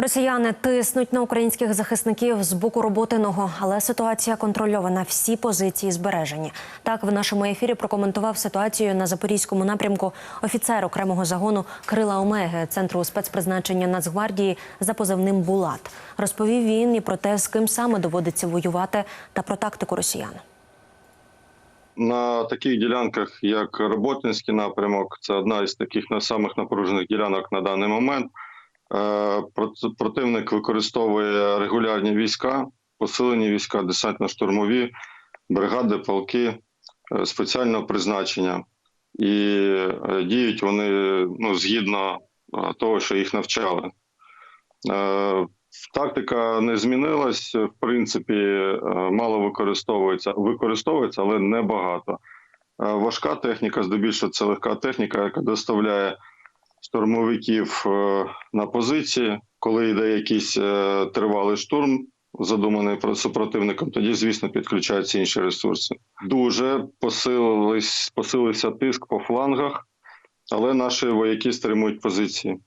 Росіяни тиснуть на українських захисників з боку роботиного, але ситуація контрольована. Всі позиції збережені. Так в нашому ефірі прокоментував ситуацію на запорізькому напрямку офіцер окремого загону Крила Омеги центру спецпризначення Нацгвардії за позивним Булат. Розповів він і про те, з ким саме доводиться воювати, та про тактику росіян. На таких ділянках, як Роботинський напрямок, це одна із таких самих напружених ділянок на даний момент. Е, проти- Противник використовує регулярні війська, посилені війська, десантно-штурмові, бригади, полки е, спеціального призначення. І е, діють вони ну, згідно того, що їх навчали. Тактика не змінилась. В принципі, мало використовується, використовується, але не багато. Е, Важка техніка, здебільшого це легка техніка, яка доставляє штурмовиків е, на позиції. Коли йде якийсь е, тривалий штурм, задуманий про супротивником, тоді, звісно, підключаються інші ресурси. Дуже посилились, посилився тиск по флангах, але наші вояки стримують позиції.